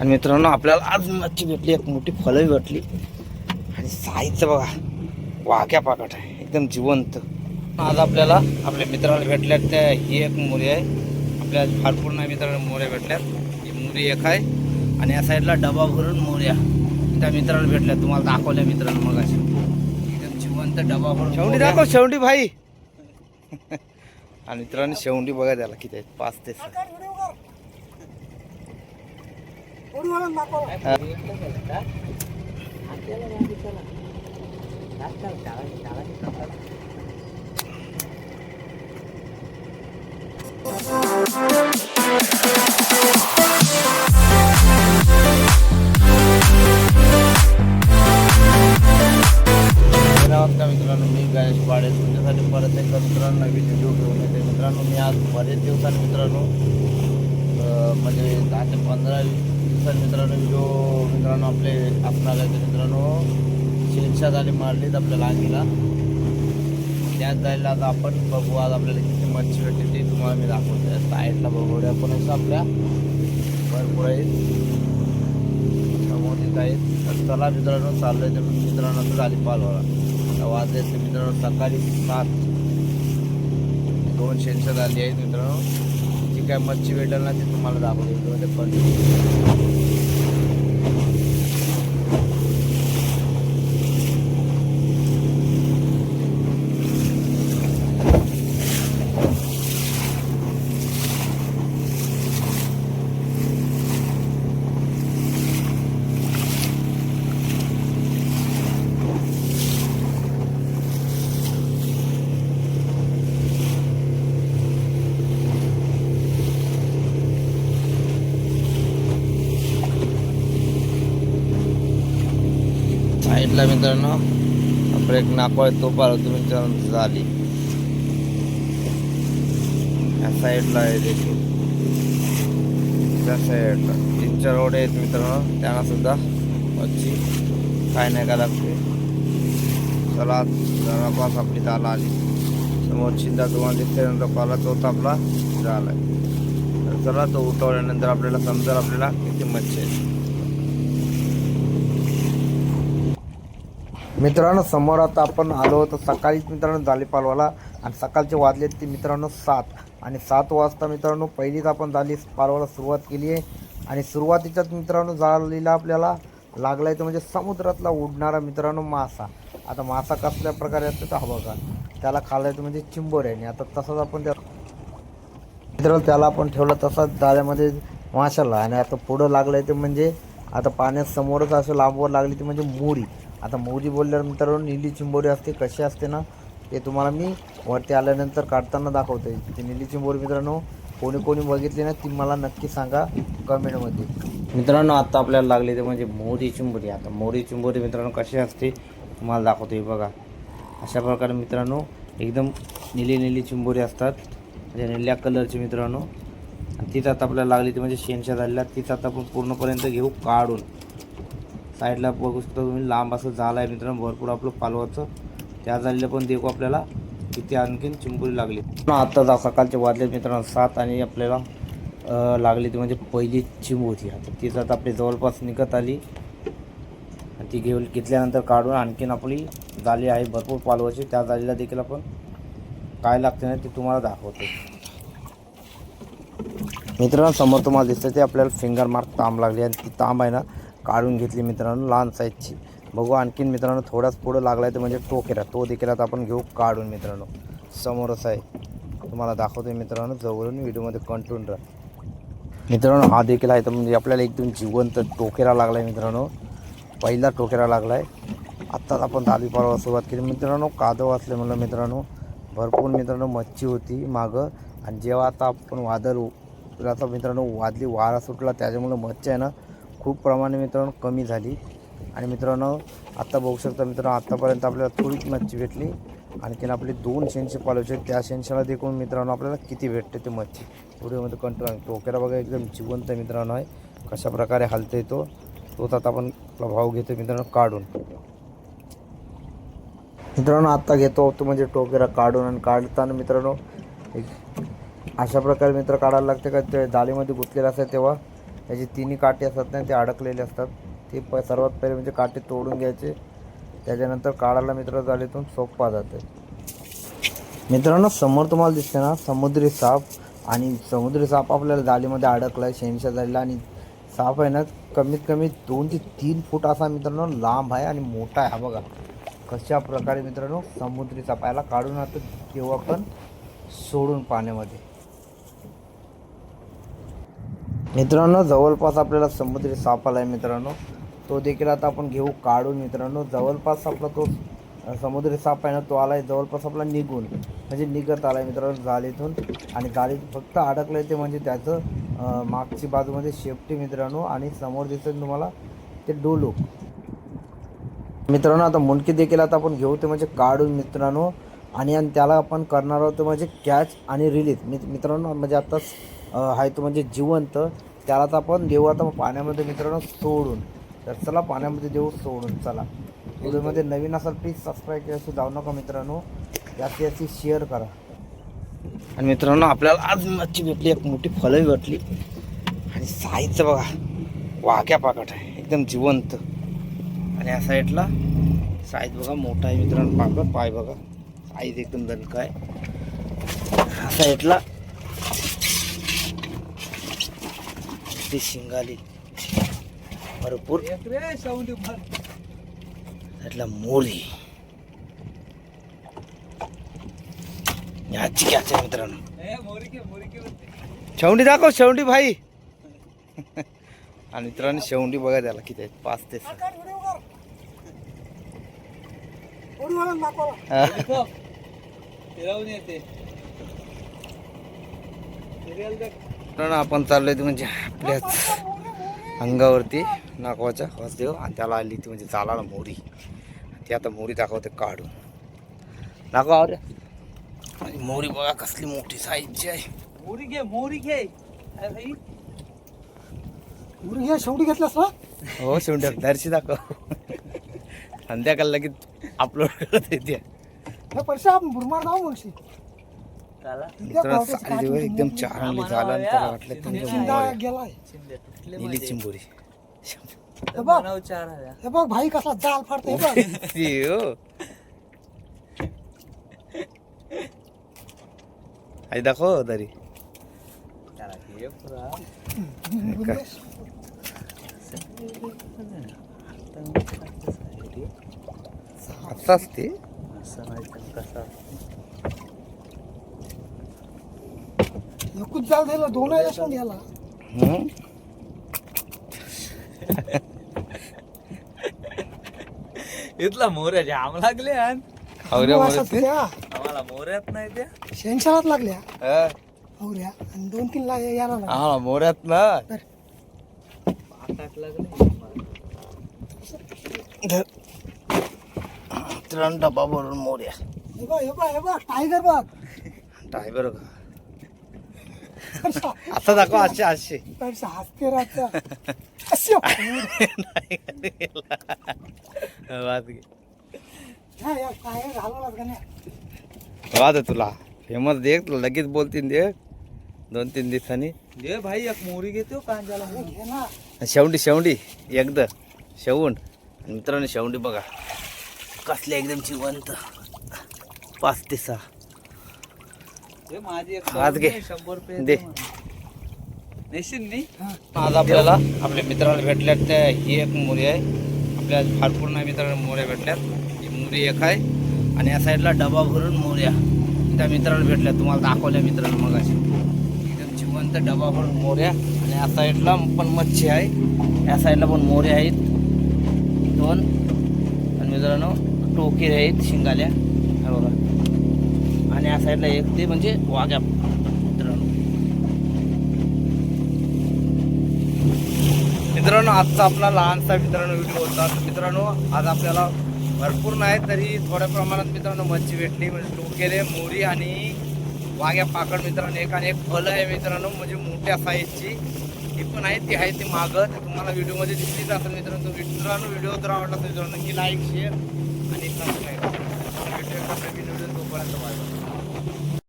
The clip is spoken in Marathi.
आणि मित्रांनो आपल्याला आज मच्छी भेटली एक मोठी फळही भेटली. आणि साईचं बघा वाघ्या पाकट आहे एकदम जिवंत. आज आपल्याला आपल्या मित्राला भेटल्यात त्या ही एक मोरी आहे. आपल्या भरपूर नाही मित्रांनो मोऱ्या भेटल्यात. ही मोरी एक आहे. आणि या साईडला डबा भरून मोऱ्या. त्या मित्राला भेटल्या तुम्हाला दाखवल्या मित्रांनो मग एकदम जिवंत डबा भरून शेवटी दाखव शेवटी भाई. आणि मित्रांनो शेवटी बघा त्याला किती आहेत पाच ते सहा. मित्रांनो मी गणेश पाडे तुमच्यासाठी परत एकदा मित्रांनो नवीन व्हिडिओ घेऊन येते. मित्रांनो मी आज बरेच दिवसांनी मित्रांनो म्हणजे दहा ते पंधरा तर मित्रांनो व्हिडिओ मित्रांनो आपले आपणाला तर मित्रांनो शेरशात आली मारलीत आपल्या लांगीला. त्यात जायला आता आपण बघू आज आपल्याला किती मच्छी भेटते ती तुम्हाला मी दाखवतो साईडला बघूया पण असं आपल्या. भरपूर आहेत. समोर आहेत. तर चला मित्रांनो चाललोय ते मित्रांनो तर झाली पालवाला. वाजले तर मित्रांनो सकाळी सात. दोन शेन्शन आली आहेत मित्रांनो. काय मच्छी भेटेल ना ते तुम्हाला दाखवते पण. कंटिन्यू मित्रांनो ब्रेक नाकोळ तो पार तुम्ही मित्रांनो झाली या साईडला आहे देखील त्या साईडला. तीन चार रोड आहेत मित्रांनो त्यांना सुद्धा मच्छी काय नाही का लागते. चला जरापास आपली ताला आली. समोर चिंता तुम्हाला दिसते नंतर पाला चौथा आपला झाला तर चला तो उठवल्यानंतर आपल्याला समजेल आपल्याला किती मच्छी आहे मित्रांनो समोर आता आपण आलो होतो. सकाळीच मित्रांनो झाले पालवाला आणि सकाळचे वाजले ते मित्रांनो सात. आणि सात वाजता मित्रांनो पहिलीच आपण झाली पालवाला सुरुवात केली आहे. आणि सुरुवातीच्याच मित्रांनो झालेला आपल्याला लागलाय तो म्हणजे समुद्रातला उडणारा मित्रांनो मासा. आता मासा कसल्या प्रकारे असतो तर हा बघा. त्याला खालायचं म्हणजे चिंबोऱ्याने. आता तसंच आपण त्या मित्रांनो त्याला आपण ठेवलं तसाच जाळ्यामध्ये माशाला. आणि आता पुढं लागलं आहे ते म्हणजे आता पाण्यात समोरच असं लांबवर लागली ती म्हणजे मोरी. आता मोहरी बोलल्यावर निली चिंबोरी असते कशी असते ना ते तुम्हाला मी वरती आल्यानंतर काढताना दाखवते ती निली चिंबोरी मित्रांनो कोणी कोणी बघितली ना ती मला नक्की सांगा कमेंटमध्ये. मित्रांनो आता आपल्याला लागले ते म्हणजे मोरी चिंबोरी. आता मोरी चिंबोरी मित्रांनो कशी असते तुम्हाला दाखवते बघा. अशा प्रकारे मित्रांनो एकदम निली निली चिंबोरी असतात. म्हणजे निळ्या कलरची मित्रांनो. तीच आता आपल्याला लागली ती म्हणजे शेणशा झालेल्या तीच आता आपण पूर्णपर्यंत घेऊ काढून. साईडला बघू शकता तुम्ही लांब असं झालं आहे मित्रांनो भरपूर आपलं पालवाचं. त्या झालेलं पण देखू आपल्याला किती आणखीन चिंबोरी लागली. आत्ता जा सकाळचे वाजले मित्रांनो सात आणि आपल्याला लागली ती म्हणजे पहिली चिंबोरी आता तीच आता आपली जवळपास निघत आली. आणि ती घेऊन घेतल्यानंतर काढून आणखीन आपली जाळी आहे भरपूर पालवाची. त्या जाळीला देखील आपण काय लागते ना ते तुम्हाला दाखवतो. मित्रांनो समोर तुम्हाला दिसतं ते आपल्याला फिंगर मार्क तांब लागली आणि ती तांब आहे ना काढून घेतली मित्रांनो लहान साईजची बघू आणखीन मित्रांनो थोडाच पुढं लागला आहे तर म्हणजे टोकेरा तो देखील आता आपण घेऊ काढून मित्रांनो. समोरच आहे. तुम्हाला दाखवतो मित्रांनो जवळून व्हिडिओमध्ये कंटिन्यू राहा. मित्रांनो हा देखील आहे तर म्हणजे आपल्याला एकदम जिवंत टोकेरा लागला आहे मित्रांनो. पहिला टोकेरा लागला आहे आत्ताच आपण दाली पाडवा सुरुवात केली. मित्रांनो कादव असले म्हणलं मित्रांनो भरपूर मित्रांनो मच्छी होती मागं. आणि जेव्हा आता आपण वादळ आता मित्रांनो वादली वारा सुटला त्याच्यामुळं मच्छी आहे ना खूप प्रमाणे मित्रांनो कमी झाली. आणि मित्रांनो आत्ता बघू शकता मित्रांनो आत्तापर्यंत आपल्याला थोडीच मच्छी भेटली. आणखीन आपले दोन शेंशे पालवचे त्या शेंशाला देखून मित्रांनो आपल्याला किती भेटते ते मच्छी? व्हिडिओमध्ये कंट्रोल टोक्याला बघा एकदम जिवंत मित्रांनो आहे कशा प्रकारे हलते तो तोच आता आपण आपला भाव घेतो मित्रांनो काढून. मित्रांनो आत्ता घेतो तो म्हणजे टोकेरा काढून आणि काढताना मित्रांनो एक अशा प्रकारे मित्र काढायला लागते का? ते जाळीमध्ये गुंतलेलं असतं तेव्हा. त्याचे तिन्ही काटे असतात ना ते अडकलेले असतात. ते प सर्वात पहिले म्हणजे काटे तोडून घ्यायचे. त्याच्यानंतर काढायला मित्र जाळीतून सोपा जाते मित्रांनो समोर तुम्हाला दिसते ना समुद्री साप आणि समुद्री साप आपल्याला जाळीमध्ये अडकला आहे शेनशा जाळीला आणि साप आहे ना कमीत कमी दोन ते तीन फूट असा मित्रांनो लांब आहे आणि मोठा आहे. हा बघा कशा प्रकारे मित्रांनो समुद्री साप याला काढून आता तेव्हा आपण सोडून पाण्यामध्ये. मित्रांनो जवळपास आपल्याला समुद्री साप आला आहे मित्रांनो. तो देखील आता आपण घेऊ काढून मित्रांनो. जवळपास आपला तो समुद्री साप आहे ना तो आला आहे जवळपास आपला निघून म्हणजे निघत आला आहे मित्रांनो जाळीतून. आणि जाळीत फक्त अडकलं आहे ते म्हणजे त्याचं मागची बाजूमध्ये शेपटी मित्रांनो. आणि समोर दिसत तुम्हाला ते डोलू. मित्रांनो आता मुंडकी देखील आता आपण घेऊ ते म्हणजे काढून मित्रांनो. आणि आणि त्याला आपण करणार आहोत म्हणजे कॅच आणि रिलीज मित्रांनो म्हणजे आता आहे तो म्हणजे जिवंत. त्याला तर आपण देऊ आता पाण्यामध्ये मित्रांनो सोडून. तर चला पाण्यामध्ये देऊ सोडून चला. व्हिडिओमध्ये नवीन असाल प्लीज सबस्क्राईब असं जाऊ नका मित्रांनो. जास्तीत जास्ती शेअर करा. आणि मित्रांनो आपल्याला आज मच्छी भेटली एक मोठी फळही भेटली. आणि साईजचं बघा वाक्या पाकट आहे एकदम जिवंत. आणि या साईडला साईज बघा मोठा आहे मित्रांनो पाकट पाय बघा. साईज एकदम दणका आहे. ह्या साईडला ती शिंगाली. भरपूर. साईडला मोरी याची आहे मित्रांनो. शेवंडी दाखव शेवंडी भाई. आणि मित्रांनो शेवंडी बघा त्याला किती आहेत. पाच ते सहा. मित्रांनो आपण चाललोय ते म्हणजे आपल्याच अंगावरती नाकवाच्या वासदेव. आणि त्याला आली ती म्हणजे चालाला मोरी. ती आता मोरी दाखवते काढून. दाखवा रे आणि मोरी बघा कसली मोठी साईजची आहे. मोरी घे मोरी घे. अरे उरी हे शेवटी घेतलास ना? हो शेवटी दर्शी दाखव. संध्याकाळ लगेच अपलोड करत येते. हे पैसे आपण बुरमार जाऊ म्हणशी मित्रांनो बघा, एकदम चांगली झाला आणि त्याला वाटलं तुमच्या माझे. चिंबोरी. हे बघ. चार हे भाई कसला जाल फाडते हे हो आई दाखव तरी. आताच ते असं नाही तर कसा एकूच जाल दिलं दोन लसूण याला. हम्म? इथला मोऱ्या जाम लागले आण. आवऱ्या? त्या. आम्हाला मोऱ्यात नाही त्या शेणशाळात लागल्या. हा. औऱ्या आणि दोन तीन ला याला लागल्या. हा मोऱ्यात ना. पाकात लागले. मित्रांनो डबा भरून मोऱ्या हे बघ हे बघ हे बघ टायगर बघ. टाय बरं का? आता दाखव असे असे पैसा हसते. वाद घे. हा, वाद आहे तुला. फेमस देख तुला लगेच बोलतीन दे. दोन तीन दिवसांनी. दे भाई एक मोरी घेतो कांद्याला. हे घे ना. शेवंडी शेवंडी. एकदा. शेवंड आणि मित्रांनो शेवंडी बघा. कसले एकदम जिवंत. पाच ते सहा. दे माझी एक हात घे. शंभर रुपये दे. आज आपल्याला आपल्या मित्राला भेटल्यात त्या ही एक मोरी आहे. आपल्या भरपूर नाही मित्रांना मोऱ्या भेटल्यात. ही मोरी एक आहे. आणि या साईडला डबा भरून मोऱ्या. त्या मित्राला भेटल्या तुम्हाला दाखवल्या मित्रांनो मग एकदम जिवंत डबा भरून मोऱ्या. आणि या साईडला पण मच्छी आहे. या साईडला पण मोऱ्या आहेत. दोन. आणि मित्रांनो टोके आहेत शिंगाल्या. हे बघा. आणि या साईडला एक ते म्हणजे वाघ्या मित्रांनो. मित्रांनो आजचा आपला लहानसा मित्रांनो व्हिडिओ होता. तर मित्रांनो आज आपल्याला भरपूर नाही तरी थोड्या प्रमाणात मित्रांनो मच्छी भेटली. म्हणजे टोकेले मोरी आणि वाघ्या पाकड मित्रांनो. एक आणि एक फल आहे मित्रांनो म्हणजे मोठ्या साईजची ती पण आहे ती आहे ती मागं. ते तुम्हाला व्हिडिओमध्ये दिसलीच असेल मित्रांनो मित्रांनो व्हिडिओ जर आवडला तर मित्रांनो नक्की लाईक शेअर आणि सबस्क्राईब भेटूया व्हिडिओ तोपर्यंत.